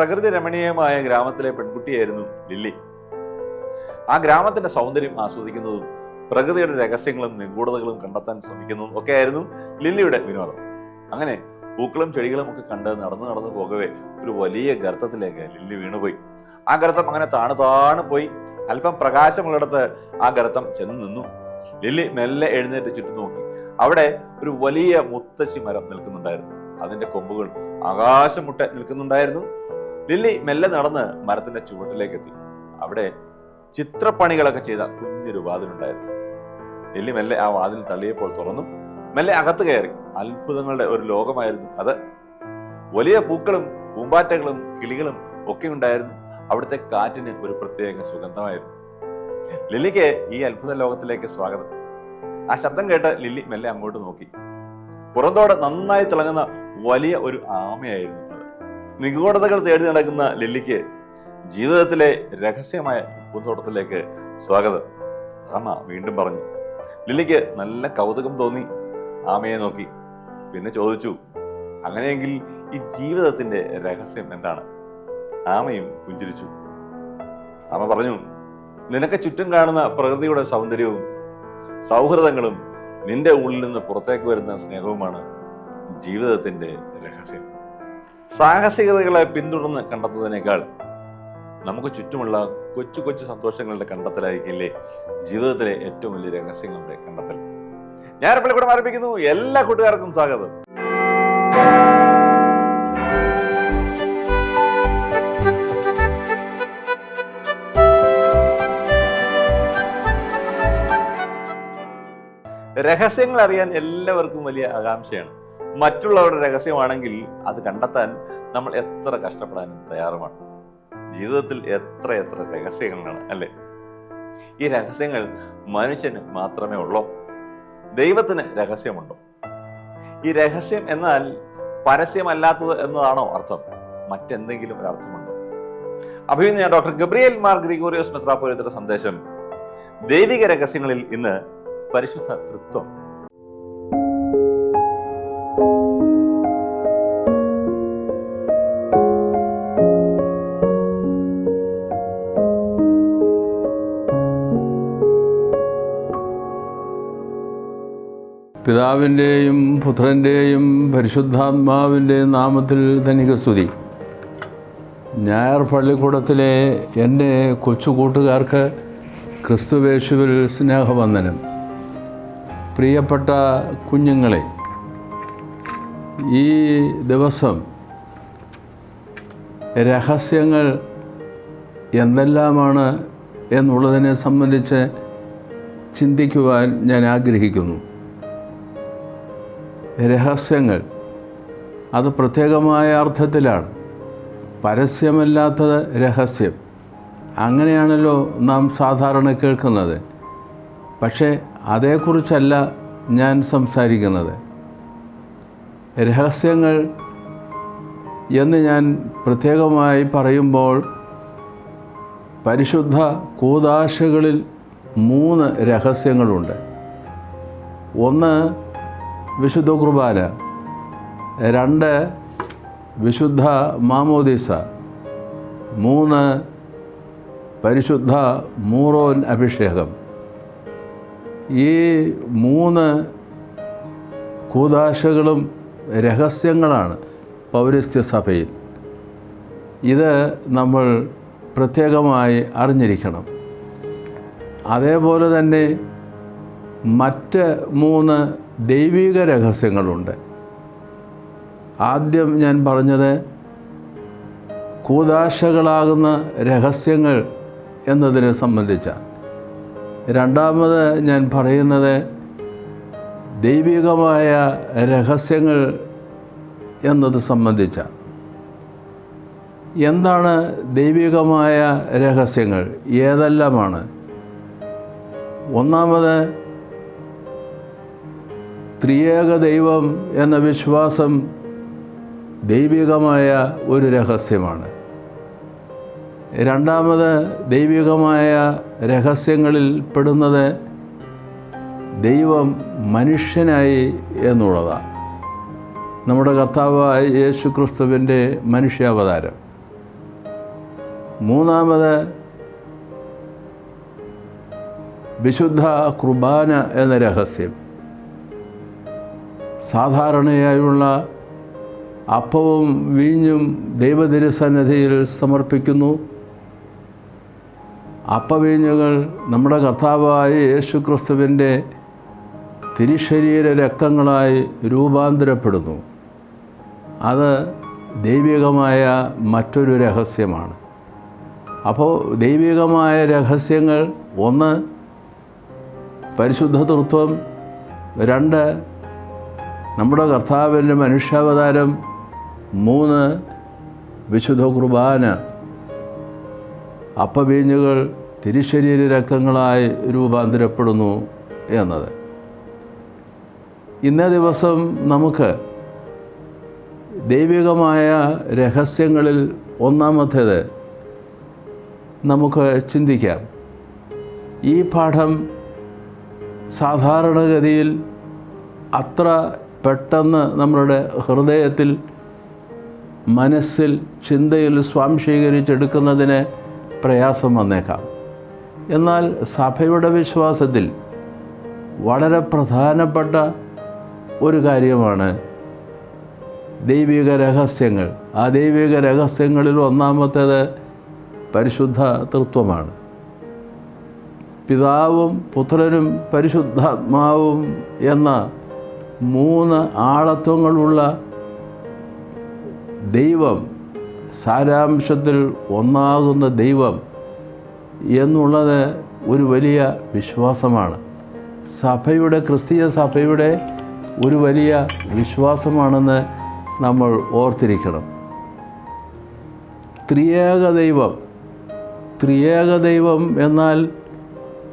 പ്രകൃതി രമണീയമായ ഗ്രാമത്തിലെ പെൺകുട്ടിയായിരുന്നു ലില്ലി. ആ ഗ്രാമത്തിന്റെ സൗന്ദര്യം ആസ്വദിക്കുന്നതും പ്രകൃതിയുടെ രഹസ്യങ്ങളും നിഗൂഢതകളും കണ്ടെത്താൻ ശ്രമിക്കുന്നതും ഒക്കെ ആയിരുന്നു ലില്ലിയുടെ വിനോദം. അങ്ങനെ പൂക്കളും ചെടികളും ഒക്കെ കണ്ട് നടന്നു നടന്നു പോകവേ ഒരു വലിയ ഗർത്തത്തിലേക്ക് ലില്ലി വീണുപോയി. ആ ഗർത്തം അങ്ങനെ താണു താണു പോയി. അല്പം പ്രകാശമുള്ളിടത്ത് ആ ഗർത്തം ചെന്ന് നിന്നു. ലില്ലി മെല്ലെ എഴുന്നേറ്റ് ചുറ്റും നോക്കി. അവിടെ ഒരു വലിയ മുത്തശ്ശി മരം നിൽക്കുന്നുണ്ടായിരുന്നു. അതിന്റെ കൊമ്പുകൾ ആകാശം മുട്ട നിൽക്കുന്നുണ്ടായിരുന്നു. ലില്ലി മെല്ലെ നടന്ന് മരത്തിന്റെ ചുവട്ടിലേക്ക് എത്തി അവിടെ ചിത്രപ്പണികളൊക്കെ ചെയ്ത കുഞ്ഞൊരു വാതിലുണ്ടായിരുന്നു. ലില്ലി മെല്ലെ ആ വാതിൽ തള്ളിയപ്പോൾ തുറന്നു. മെല്ലെ അകത്ത് കയറി. അത്ഭുതങ്ങളുടെ ഒരു ലോകമായിരുന്നു അത്. വലിയ പൂക്കളും പൂമ്പാറ്റകളും കിളികളും ഒക്കെ ഉണ്ടായിരുന്നു. അവിടുത്തെ കാറ്റിന് ഒരു പ്രത്യേക സുഗന്ധമായിരുന്നു. ലില്ലിക്ക് ഈ അത്ഭുത ലോകത്തിലേക്ക് സ്വാഗതം. ആ ശബ്ദം കേട്ട് ലില്ലി മെല്ലെ അങ്ങോട്ട് നോക്കി. പുറന്തോടെ നന്നായി തിളങ്ങുന്ന വലിയ ഒരു ആമയായിരുന്നു. നിഗൂഢതകൾ തേടി നടക്കുന്ന ലില്ലിക്ക് ജീവിതത്തിലെ രഹസ്യമായ പൂന്തോട്ടത്തിലേക്ക് സ്വാഗതം. അമ്മ വീണ്ടും പറഞ്ഞു. ലില്ലിക്ക് നല്ല കൗതുകം തോന്നി. ആമയെ നോക്കി. പിന്നെ ചോദിച്ചു അങ്ങനെയെങ്കിൽ ഈ ജീവിതത്തിന്റെ രഹസ്യം എന്താണ്? ആമയും പുഞ്ചിരിച്ചു. ആമ പറഞ്ഞു നിനക്ക് ചുറ്റും കാണുന്ന പ്രകൃതിയുടെ സൗന്ദര്യവും സൗഹൃദങ്ങളും നിന്റെ ഉള്ളിൽ നിന്ന് പുറത്തേക്ക് വരുന്ന സ്നേഹവുമാണ് ജീവിതത്തിന്റെ രഹസ്യം. സാഹസികതകളെ പിന്തുടർന്ന് കണ്ടെത്തുന്നതിനേക്കാൾ നമുക്ക് ചുറ്റുമുള്ള കൊച്ചു കൊച്ചു സന്തോഷങ്ങളുടെ കണ്ടെത്തലായിരിക്കില്ലേ? ജീവിതത്തിലെ ഏറ്റവും വലിയ രഹസ്യങ്ങളുടെ കണ്ടെത്തൽ. ഞാൻ പള്ളിക്കൂടം ആരംഭിക്കുന്നു എല്ലാ കൂട്ടുകാർക്കും സ്വാഗതം. രഹസ്യങ്ങൾ അറിയാൻ എല്ലാവർക്കും വലിയ ആകാംക്ഷയാണ്. മറ്റുള്ളവരുടെ രഹസ്യമാണെങ്കിൽ അത് കണ്ടെത്താൻ നമ്മൾ എത്ര കഷ്ടപ്പെടാനും തയ്യാറുമാണ്. ജീവിതത്തിൽ എത്ര എത്ര രഹസ്യങ്ങളാണ് അല്ലെ? ഈ രഹസ്യങ്ങൾ മനുഷ്യന് മാത്രമേ ഉള്ളൂ? ദൈവത്തിന് രഹസ്യമുണ്ടോ? ഈ രഹസ്യം എന്നാൽ പരസ്യമല്ലാത്തത് എന്നതാണോ അർത്ഥം? മറ്റെന്തെങ്കിലും ഒരു അർത്ഥമുണ്ടോ അഭിനന്ദ ഡോക്ടർ ഗബ്രിയേൽ മാർ ഗ്രിഗോറിയോസ് മെത്രാപ്പോലിയുടെ സന്ദേശം ദൈവിക രഹസ്യങ്ങളിൽ ഇന്ന് പരിശുദ്ധ തൃത്വം പിതാവിന്റെയും പുത്രന്റെയും പരിശുദ്ധാത്മാവിന്റെയും നാമത്തിൽ തനിക്ക് സ്തുതി. ഞായർ പള്ളിക്കൂടത്തിലെ എന്റെ കൊച്ചു കൂട്ടുകാർക്ക് ക്രിസ്തുവേശുവിൽ സ്നേഹവന്ദനം. പ്രിയപ്പെട്ട കുഞ്ഞുങ്ങളെ ഈ ദിവസം രഹസ്യങ്ങൾ എന്തെല്ലാമാണ് എന്നുള്ളതിനെ സംബന്ധിച്ച് ചിന്തിക്കുവാൻ ഞാൻ ആഗ്രഹിക്കുന്നു. രഹസ്യങ്ങൾ. അത് പ്രത്യേകമായ അർത്ഥത്തിലാണ്. പരസ്യമല്ലാത്തത് രഹസ്യം. അങ്ങനെയാണല്ലോ നാം സാധാരണ കേൾക്കുന്നത്. പക്ഷേ അതേക്കുറിച്ചല്ല ഞാൻ സംസാരിക്കുന്നത്. രഹസ്യങ്ങൾ എന്ന് ഞാൻ പ്രത്യേകമായി പറയുമ്പോൾ പരിശുദ്ധ കൂതാശകളിൽ മൂന്ന് രഹസ്യങ്ങളുണ്ട്. ഒന്ന് വിശുദ്ധ കുർബാന. രണ്ട് വിശുദ്ധ മാമോദീസ. മൂന്ന് പരിശുദ്ധ മൂറോൻ അഭിഷേകം. ഈ മൂന്ന് കൂതാശകളും രഹസ്യങ്ങളാണ് പൗരസ്ത്യ സഭയിൽ. ഇത് നമ്മൾ പ്രത്യേകമായി അറിഞ്ഞിരിക്കണം. അതേപോലെ തന്നെ മറ്റ് മൂന്ന് ദൈവിക രഹസ്യങ്ങളുണ്ട്. ആദ്യം ഞാൻ പറഞ്ഞത് കൂതാശകളാകുന്ന രഹസ്യങ്ങൾ എന്നതിനെ സംബന്ധിച്ച. രണ്ടാമത് ഞാൻ പറയുന്നത് ദൈവികമായ രഹസ്യങ്ങൾ എന്നത് സംബന്ധിച്ച. എന്താണ് ദൈവികമായ രഹസ്യങ്ങൾ? ഏതെല്ലാമാണ്? ഒന്നാമത് ത്രിയേക ദൈവം എന്ന വിശ്വാസം ദൈവികമായ ഒരു രഹസ്യമാണ്. രണ്ടാമത് ദൈവികമായ രഹസ്യങ്ങളിൽ പെടുന്നത് ദൈവം മനുഷ്യനായി എന്നുള്ളതാണ്. നമ്മുടെ കർത്താവായ യേശു ക്രിസ്തുവിന്റെ മനുഷ്യാവതാരം. മൂന്നാമത് വിശുദ്ധ കുർബാന എന്ന രഹസ്യം. സാധാരണയായുള്ള അപ്പവും വീഞ്ഞും ദൈവതിരുസന്നിധിയിൽ സമർപ്പിക്കുന്നു. അപ്പവീഞ്ഞുകൾ നമ്മുടെ കർത്താവായ യേശു ക്രിസ്തുവിന്റെ തിരുശരീര രക്തങ്ങളായി രൂപാന്തരപ്പെടുന്നു. അത് ദൈവികമായ മറ്റൊരു രഹസ്യമാണ്. അപ്പോൾ ദൈവികമായ രഹസ്യങ്ങൾ ഒന്ന് പരിശുദ്ധ തൃത്വം രണ്ട് നമ്മുടെ കർത്താവിന്റെ മനുഷ്യാവതാരം മൂന്ന് വിശുദ്ധ കുർബാന. അപ്പവീഞ്ഞുകൾ തിരുശരീര രക്തങ്ങളായി രൂപാന്തരപ്പെടുന്നു എന്നത്. ഇന്നേ ദിവസം നമുക്ക് ദൈവികമായ രഹസ്യങ്ങളിൽ ഒന്നാമത്തേത് നമുക്ക് ചിന്തിക്കാം. ഈ പാഠം സാധാരണഗതിയിൽ അത്ര പെട്ടെന്ന് നമ്മളുടെ ഹൃദയത്തിൽ മനസ്സിൽ ചിന്തയിൽ സ്വാംശീകരിച്ചെടുക്കുന്നതിന് പ്രയാസം വന്നേക്കാം. എന്നാൽ സഭയുടെ വിശ്വാസത്തിൽ വളരെ പ്രധാനപ്പെട്ട ഒരു കാര്യമാണ് ദൈവിക രഹസ്യങ്ങൾ. ആ ദൈവിക രഹസ്യങ്ങളിൽ ഒന്നാമത്തേത് പരിശുദ്ധ തൃത്വമാണ് പിതാവും പുത്രനും പരിശുദ്ധാത്മാവും എന്ന മൂന്ന് ആളത്വങ്ങളുള്ള ദൈവം സാരാംശത്തിൽ ഒന്നാകുന്ന ദൈവം എന്നുള്ളത് ഒരു വലിയ വിശ്വാസമാണ്. സഭയുടെ ക്രിസ്തീയ സഭയുടെ ഒരു വലിയ വിശ്വാസമാണെന്ന് നമ്മൾ ഓർത്തിരിക്കണം. ത്രിയേക ദൈവം ത്രിയേക ദൈവം എന്നാൽ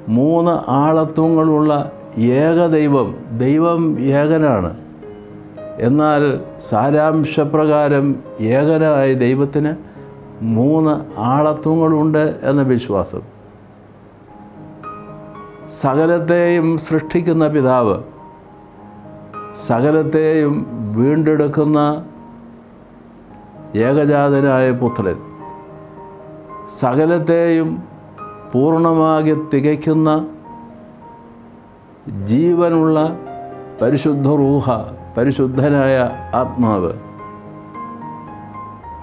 മൂന്ന് ആളത്വങ്ങളുള്ള ഏകദൈവം ദൈവം ഏകനാണ്. എന്നാൽ സാരാംശപ്രകാരം ഏകനായ ദൈവത്തിന് മൂന്ന് ആളത്വങ്ങളുണ്ട് എന്ന വിശ്വാസം. സകലത്തെയും സൃഷ്ടിക്കുന്ന പിതാവ് സകലത്തെയും വീണ്ടെടുക്കുന്ന ഏകജാതനായ പുത്രൻ സകലത്തെയും പൂർണമാകി തികയ്ക്കുന്ന ജീവനുള്ള പരിശുദ്ധ റൂഹ പരിശുദ്ധനായ ആത്മാവ്.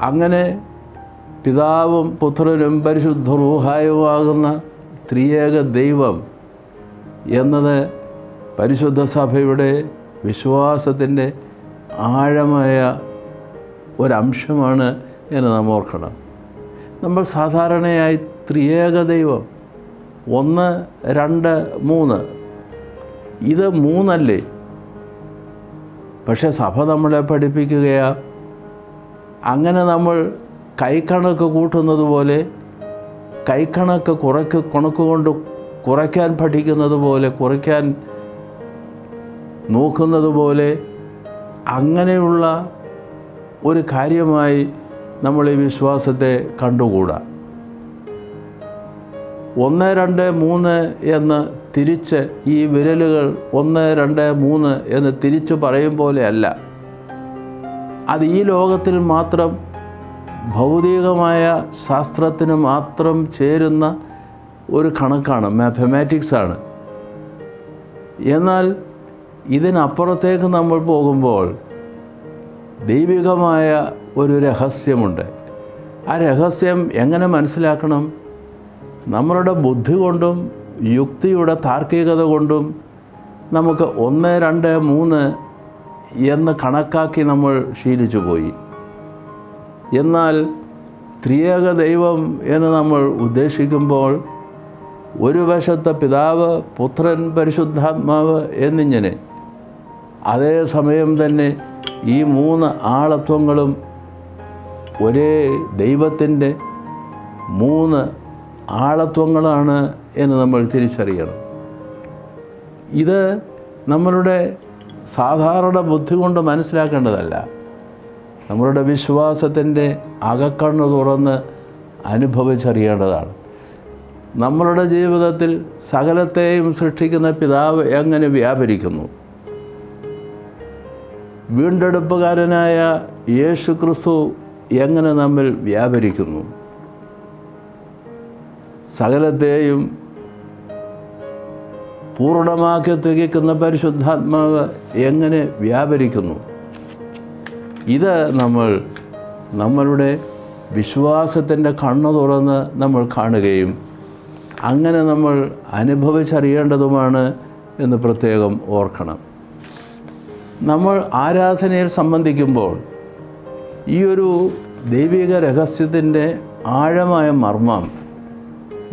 അങ്ങനെ പിതാവും പുത്രനും പരിശുദ്ധ റൂഹായുമാകുന്ന ത്രിയേക ദൈവം എന്നത് പരിശുദ്ധ സഭയുടെ വിശ്വാസത്തിന്റെ ആഴമായ ഒരംശമാണ് എന്ന് നാം ഓർക്കണം. നമ്മൾ സാധാരണയായി ത്രിയേക ദൈവം ഒന്ന് രണ്ട് മൂന്ന് ഇത് മൂന്നല്ലേ? പക്ഷെ സഭ നമ്മളെ പഠിപ്പിക്കുകയാ. അങ്ങനെ നമ്മൾ കൈക്കണക്ക് കൂട്ടുന്നത് പോലെ കൈക്കണക്ക് കുറയ്ക്ക് കണക്ക് കൊണ്ട് കുറയ്ക്കാൻ പഠിക്കുന്നത് പോലെ കുറയ്ക്കാൻ നോക്കുന്നത് പോലെ അങ്ങനെയുള്ള ഒരു കാര്യമായി നമ്മൾ ഈ വിശ്വാസത്തെ കണ്ടുകൂടാ. ഒന്ന് രണ്ട് മൂന്ന് എന്ന് തിരിച്ച് ഈ വിരലുകൾ ഒന്ന് രണ്ട് മൂന്ന് എന്ന് തിരിച്ചു പറയും പോലെയല്ല. അത് ഈ ലോകത്തിൽ മാത്രം ഭൗതികമായ ശാസ്ത്രത്തിന് മാത്രം ചേരുന്ന ഒരു കണക്കാണ് മാത്തമാറ്റിക്സ് ആണ്. എന്നാൽ ഇതിനപ്പുറത്തേക്ക് നമ്മൾ പോകുമ്പോൾ ദൈവികമായ ഒരു രഹസ്യമുണ്ട്. ആ രഹസ്യം എങ്ങനെ മനസ്സിലാക്കണം? നമ്മളുടെ ബുദ്ധി കൊണ്ടും യുക്തിയുടെ താർക്കികത കൊണ്ടും നമുക്ക് ഒന്ന് രണ്ട് മൂന്ന് എന്ന് കണക്കാക്കി നമ്മൾ ശീലിച്ചു പോയി. എന്നാൽ ത്രിയേക ദൈവം എന്ന് നമ്മൾ ഉദ്ദേശിക്കുമ്പോൾ ഒരു വശത്തെ പിതാവ് പുത്രൻ പരിശുദ്ധാത്മാവ് എന്നിങ്ങനെ. അതേ സമയം തന്നെ ഈ മൂന്ന് ആളത്വങ്ങളും ഒരേ ദൈവത്തിന്റെ മൂന്ന് ആളത്വങ്ങളാണ് എന്ന് നമ്മൾ തിരിച്ചറിയണം. ഇത് നമ്മളുടെ സാധാരണ ബുദ്ധി കൊണ്ട് മനസ്സിലാക്കേണ്ടതല്ല. നമ്മളുടെ വിശ്വാസത്തിന്റെ അകക്കണ്ണ് തുറന്ന് അനുഭവിച്ചറിയേണ്ടതാണ്. നമ്മളുടെ ജീവിതത്തിൽ സകലത്തെയും സൃഷ്ടിക്കുന്ന പിതാവ് എങ്ങനെ വ്യാപരിക്കുന്നു? വീണ്ടെടുപ്പുകാരനായ യേശു ക്രിസ്തു എങ്ങനെ നമ്മിൽ വ്യാപരിക്കുന്നു? സകലത്തെയും പൂർണമാക്കി തികയ്ക്കുന്ന പരിശുദ്ധാത്മാവ് എങ്ങനെ വ്യാപരിക്കുന്നു? ഇത് നമ്മൾ നമ്മളുടെ വിശ്വാസത്തിന്റെ കണ്ണു തുറന്ന് നമ്മൾ കാണുകയും അങ്ങനെ നമ്മൾ അനുഭവിച്ചറിയേണ്ടതുമാണ് എന്ന് പ്രത്യേകം ഓർക്കണം. നമ്മൾ ആരാധനയിൽ സംബന്ധിക്കുമ്പോൾ ഈ ഒരു ദൈവിക രഹസ്യത്തിന്റെ ആഴമായ മർമ്മം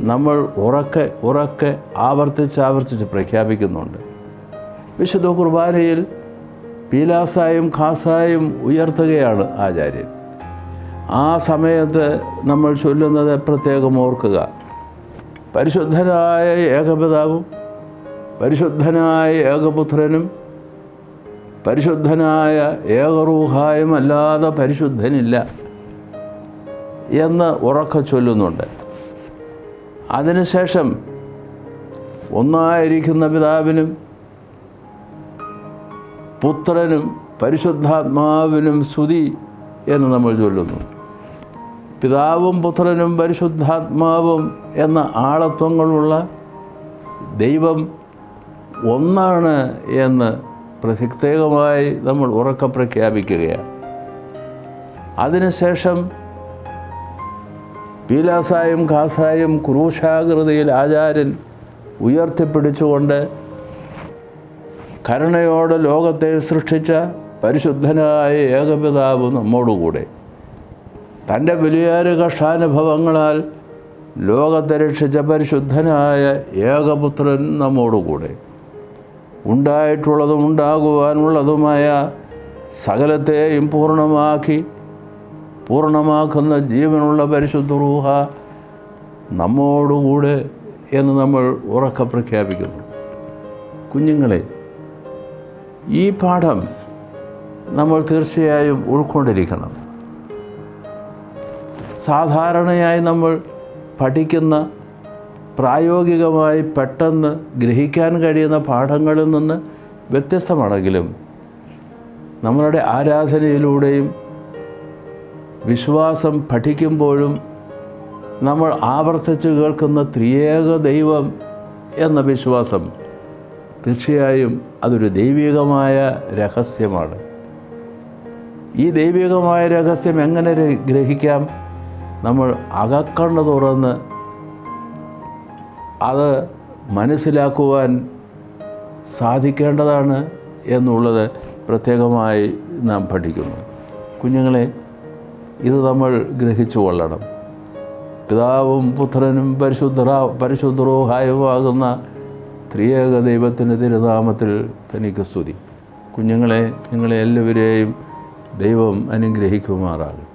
നമ്മൾ ഉറക്കെ ഉറക്കെ ആവർത്തിച്ച് ആവർത്തിച്ച് പ്രഖ്യാപിക്കുന്നുണ്ട്. വിശുദ്ധ കുർബാനയിൽ പീലാസായും ഖാസായും ഉയർത്തുകയാണ് ആചാര്യൻ. ആ സമയത്ത് നമ്മൾ ചൊല്ലുന്നത് പ്രത്യേകം ഓർക്കുക. പരിശുദ്ധനായ ഏകപിതാവും പരിശുദ്ധനായ ഏകപുത്രനും പരിശുദ്ധനായ ഏകറൂഹായും അല്ലാതെ പരിശുദ്ധനില്ല എന്ന് ഉറക്ക ചൊല്ലുന്നുണ്ട്. അതിനുശേഷം ഒന്നായിരിക്കുന്ന പിതാവിനും പുത്രനും പരിശുദ്ധാത്മാവിനും സ്തുതി എന്ന് നമ്മൾ ചൊല്ലുന്നു. പിതാവും പുത്രനും പരിശുദ്ധാത്മാവും എന്ന ആളത്വങ്ങളുള്ള ദൈവം ഒന്നാണ് എന്ന് പ്രത്യേകമായി നമ്മൾ ഉറക്കം പ്രഖ്യാപിക്കുകയാണ്. അതിനുശേഷം പീലാസായും ഖാസായും ക്രൂശാകൃതിയിൽ ആചാര്യൻ ഉയർത്തിപ്പിടിച്ചുകൊണ്ട് കരുണയോടെ ലോകത്തെ സൃഷ്ടിച്ച പരിശുദ്ധനായ ഏകപിതാവ് നമ്മോടുകൂടെ. തന്റെ വലിയാര കഷ്ടാനുഭവങ്ങളാൽ ലോകത്തെ രക്ഷിച്ച പരിശുദ്ധനായ ഏകപുത്രൻ നമ്മോടുകൂടെ. ഉണ്ടായിട്ടുള്ളതും ഉണ്ടാകുവാനുള്ളതുമായ സകലത്തെയും പൂർണമാക്കി പൂർണമാക്കുന്ന ജീവനുള്ള പരിശുദ്ധ റൂഹ നമ്മോടുകൂടെ എന്ന് നമ്മൾ ഉറക്ക പ്രഖ്യാപിക്കുന്നു. കുഞ്ഞുങ്ങളെ ഈ പാഠം നമ്മൾ തീർച്ചയായും ഉൾക്കൊണ്ടിരിക്കണം. സാധാരണയായി നമ്മൾ പഠിക്കുന്ന പ്രായോഗികമായി പെട്ടെന്ന് ഗ്രഹിക്കാൻ കഴിയുന്ന പാഠങ്ങളിൽ നിന്ന് വ്യത്യസ്തമാണെങ്കിലും നമ്മളുടെ ആരാധനയിലൂടെയും വിശ്വാസം പഠിക്കുമ്പോഴും നമ്മൾ ആവർത്തിച്ച് കേൾക്കുന്ന ത്രിയേക ദൈവം എന്ന വിശ്വാസം തീർച്ചയായും അതൊരു ദൈവികമായ രഹസ്യമാണ്. ഈ ദൈവികമായ രഹസ്യം എങ്ങനെ ഗ്രഹിക്കാം? നമ്മൾ അകക്കണ്ണ് തുറന്ന് അത് മനസ്സിലാക്കുവാൻ സാധിക്കേണ്ടതാണ് എന്നുള്ളത് പ്രത്യേകമായി നാം പഠിക്കുന്നു. കുഞ്ഞുങ്ങളെ ഇത് നമ്മൾ ഗ്രഹിച്ചു കൊള്ളണം. പിതാവും പുത്രനും പരിശുദ്ധ പരിശുദ്ധരോഹായുമാകുന്ന ത്രിയേക ദൈവത്തിന്റെ തിരുനാമത്തിൽ തനിക്ക് സ്തുതി. കുഞ്ഞുങ്ങളെ നിങ്ങളെ എല്ലാവരെയും ദൈവം അനുഗ്രഹിക്കുമാറാകും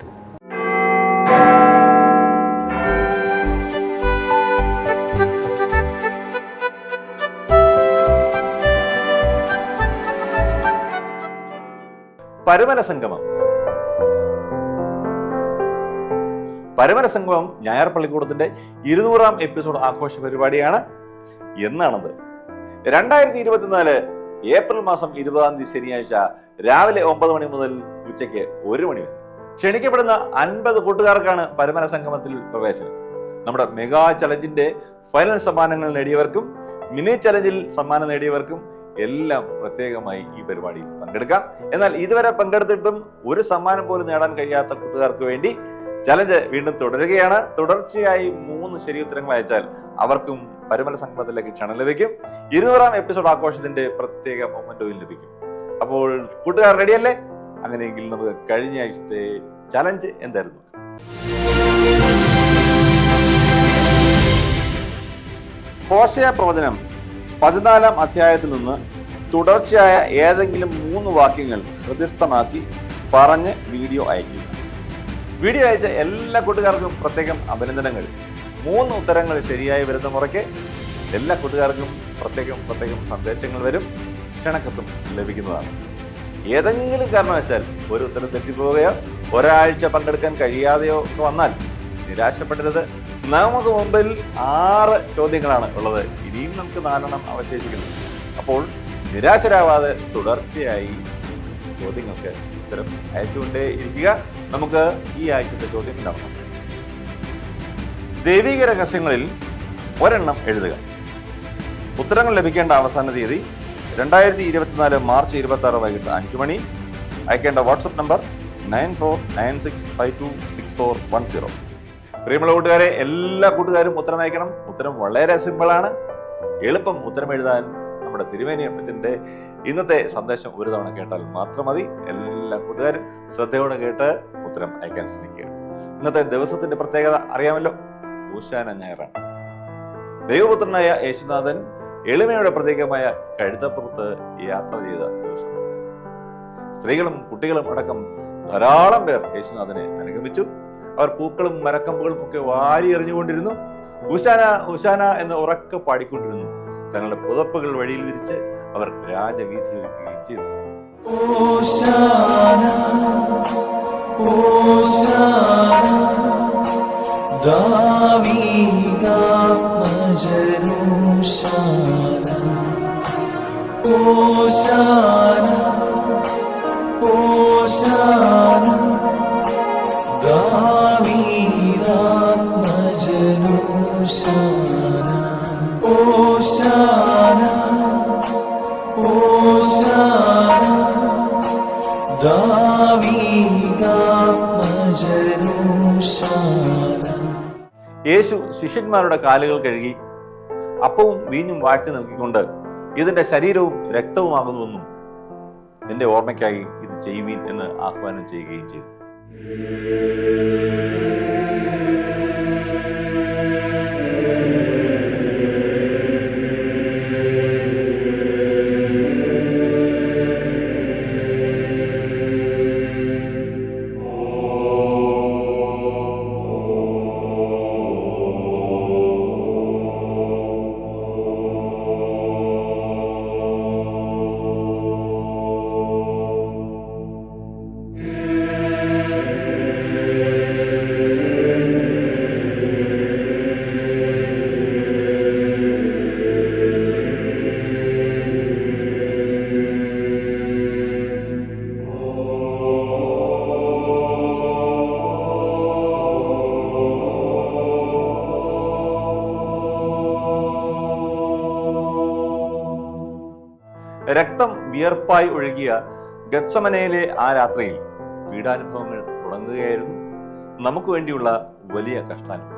പരമന സംഗമം. പരമന സംഗമം ഞായർ പള്ളിക്കൂടത്തിന്റെ ഇരുന്നൂറാം എപ്പിസോഡ് ആഘോഷ പരിപാടിയാണ്. എന്നാണത്? രണ്ടായിരത്തി ഇരുപത്തിനാല് ഏപ്രിൽ മാസം ഇരുപതാം തീയതി ശനിയാഴ്ച രാവിലെ ഒമ്പത് മണി മുതൽ ഉച്ചയ്ക്ക് ഒരു മണി വരെ. ക്ഷണിക്കപ്പെടുന്ന അൻപത് കൂട്ടുകാർക്കാണ് പരമന സംഗമത്തിൽ പ്രവേശനം. നമ്മുടെ മെഗാ ചലഞ്ചിന്റെ ഫൈനൽ സമ്മാനങ്ങൾ നേടിയവർക്കും മിനി ചലഞ്ചിൽ സമ്മാനം നേടിയവർക്കും എല്ലാം പ്രത്യേകമായി ഈ പരിപാടിയിൽ പങ്കെടുക്കാം. എന്നാൽ ഇതുവരെ പങ്കെടുത്തിട്ടും ഒരു സമ്മാനം പോലും നേടാൻ കഴിയാത്ത കൂട്ടുകാർക്ക് വേണ്ടി ചലഞ്ച് വീണ്ടും തുടരുകയാണ്. തുടർച്ചയായി മൂന്ന് ശരിയുത്തരങ്ങൾ അയച്ചാൽ അവർക്കും പരുമല സംഗമത്തിലേക്ക് ക്ഷണം ലഭിക്കും. ഇരുന്നൂറാം എപ്പിസോഡ് ആഘോഷത്തിന്റെ പ്രത്യേക മൊമെന്റോയിൽ ലഭിക്കും. അപ്പോൾ കൂട്ടുകാർ റെഡിയല്ലേ അങ്ങനെയെങ്കിൽ നമുക്ക് കഴിഞ്ഞ ആഴ്ചത്തെ ചലഞ്ച് എന്തായിരുന്നു? കോശയ പ്രവചനം പതിനാലാം അധ്യായത്തിൽ നിന്ന് തുടർച്ചയായ ഏതെങ്കിലും മൂന്ന് വാക്യങ്ങൾ ഹൃദയസ്ഥമാക്കി പറഞ്ഞ് വീഡിയോ അയക്കുക വീഡിയോ അയച്ച എല്ലാ കൂട്ടുകാർക്കും പ്രത്യേകം അഭിനന്ദനങ്ങൾ. മൂന്ന് ഉത്തരങ്ങൾ ശരിയായി വരുന്ന മുറയ്ക്ക് എല്ലാ കൂട്ടുകാർക്കും പ്രത്യേകം പ്രത്യേകം സന്ദേശങ്ങൾ വരും ക്ഷണക്കത്തും ലഭിക്കുന്നതാണ്. ഏതെങ്കിലും കാരണവശാൽ ഒരു ഉത്തരം തെറ്റിപ്പോവുകയോ ഒരാഴ്ച പങ്കെടുക്കാൻ കഴിയാതെയോ ഒക്കെ വന്നാൽ നിരാശപ്പെടരുത്. നമുക്ക് മുമ്പിൽ ആറ് ചോദ്യങ്ങളാണ് ഉള്ളത്. ഇനിയും നമുക്ക് നാലെണ്ണം അവശേഷിക്കുന്നു. അപ്പോൾ നിരാശരാവാതെ തുടർച്ചയായി ചോദ്യങ്ങൾക്ക് ഉത്തരം അയച്ചുകൊണ്ടേ ഇരിക്കുക. നമുക്ക് ഈ ആഴ്ചത്തെ ചോദ്യം ഉണ്ടാവണം ദൈവിക രഹസ്യങ്ങളിൽ ഒരെണ്ണം എഴുതുക. ഉത്തരങ്ങൾ ലഭിക്കേണ്ട അവസാന തീയതി രണ്ടായിരത്തി ഇരുപത്തിനാല് മാർച്ച് ഇരുപത്തി ആറ് വൈകിട്ട് അഞ്ചു മണി. അയക്കേണ്ട WhatsApp number nine four nine six five two six four one zero. പ്രിയമുള്ള കൂട്ടുകാരെ എല്ലാ കൂട്ടുകാരും ഉത്തരം അയക്കണം. ഉത്തരം വളരെ സിമ്പിളാണ്. എളുപ്പം ഉത്തരം എഴുതാൻ നമ്മുടെ തിരുവേനി ഇന്നത്തെ സന്ദേശം ഒരു തവണ കേട്ടാൽ മാത്രം മതി. എല്ലാ കൂട്ടുകാരും ശ്രദ്ധയോടെ കേട്ട് ഉത്തരം അയക്കാൻ ശ്രമിക്കുക. ഇന്നത്തെ ദിവസത്തിന്റെ പ്രത്യേകത അറിയാമല്ലോ. ഊശാന ഞായറാണ്. ദൈവപുത്രനായ യേശുനാഥൻ എളിമയുടെ പ്രതീകമായ കഴുതപ്പുറത്ത് യാത്ര ചെയ്ത ദിവസം. സ്ത്രീകളും കുട്ടികളും അടക്കം ധാരാളം പേർ യേശുനാഥനെ അനുഗമിച്ചു. അവർ പൂക്കളും മരക്കമ്പുകളും ഒക്കെ വാരി എറിഞ്ഞുകൊണ്ടിരുന്നു. ഉഷാന ഉഷാന എന്ന് ഉറക്കെ പാടിക്കൊണ്ടിരുന്നു. തങ്ങളുടെ പുതപ്പുകൾ വഴിയിൽ വിരിച്ച് അവർ രാജവീതി ഒരുക്കുകയും ചെയ്തു. Hosanna, യേശു ശിഷ്യന്മാരുടെ കാലുകൾ കഴുകി അപ്പവും വീഞ്ഞും വാഴ്ത്തി നൽകിക്കൊണ്ട് ഇതിന്റെ ശരീരവും രക്തവുമാകുന്നുവെന്നും നിന്റെ ഓർമ്മയ്ക്കായി ഇത് ചെയ്യുവീൻ എന്ന് ആഹ്വാനം ചെയ്യുകയും ചെയ്തു. രക്തം വിയർപ്പായി ഒഴുകിയ ഗത്സമനയിലെ ആ രാത്രിയിൽ പീഡാനുഭവങ്ങൾ തുടങ്ങുകയായിരുന്നു. നമുക്ക് വേണ്ടിയുള്ള വലിയ കഷ്ടാനുഭവം.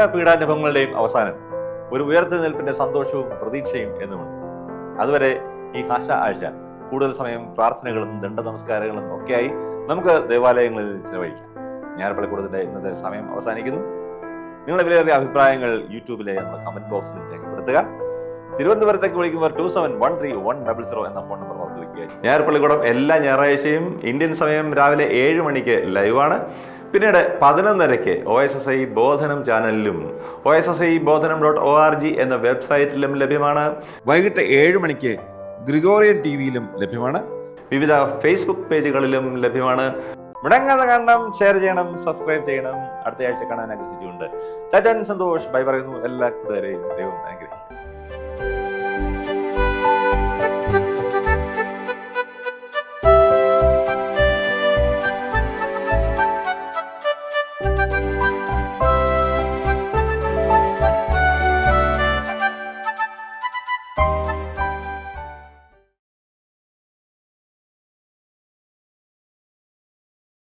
എല്ലാ പീഡാനുഭവങ്ങളുടെയും അവസാനം ഒരു ഉയർത്തെഴുന്നേൽപ്പിന്റെ സന്തോഷവും പ്രതീക്ഷയും എന്നുമുണ്ട്. അതുവരെ ഈ ഹാശ ആഴ്ച കൂടുതൽ സമയം പ്രാർത്ഥനകളും ദണ്ഡ നമസ്കാരങ്ങളും ഒക്കെയായി നമുക്ക് ദേവാലയങ്ങളിൽ ചെലവഴിക്കാം. ഞായർപ്പള്ളിക്കൂടത്തിന്റെ ഇന്നത്തെ സമയം അവസാനിക്കുന്നു. നിങ്ങളുടെ വിലയേറിയ അഭിപ്രായങ്ങൾ യൂട്യൂബിലെ നമ്മുടെ കമന്റ് ബോക്സിൽ രേഖപ്പെടുത്തുക. തിരുവനന്തപുരത്തേക്ക് വിളിക്കുന്നവർ two seven one three one double zero എന്ന ഫോൺ നമ്പർ ഓർത്ത് വയ്ക്കുക ഞായർപ്പള്ളിക്കൂടം എല്ലാ ഞായറാഴ്ചയും ഇന്ത്യൻ സമയം രാവിലെ ഏഴ് മണിക്ക് ലൈവാണ് പിന്നീട് പതിനൊന്നരയ്ക്ക് O S S I Bodhanam ചാനലിലും O S S I Bodhanam dot O R G എന്ന വെബ്സൈറ്റിലും ലഭ്യമാണ്. വൈകിട്ട് ഏഴ് മണിക്ക് ഗ്രിഗോറിയൻ ടി വിയിലും ലഭ്യമാണ്. വിവിധ ഫേസ്ബുക്ക് പേജുകളിലും ലഭ്യമാണ്. മുടങ്ങാതെ കാണണം ഷെയർ ചെയ്യണം സബ്സ്ക്രൈബ് ചെയ്യണം. അടുത്ത ആഴ്ച കാണാൻ ആഗ്രഹിച്ചുകൊണ്ട്. ചാറ്റൻ സന്തോഷ് ബൈ പറയുന്നു. എല്ലാ കൂട്ടുകാരെയും ദൈവം അനുഗ്രഹിക്കും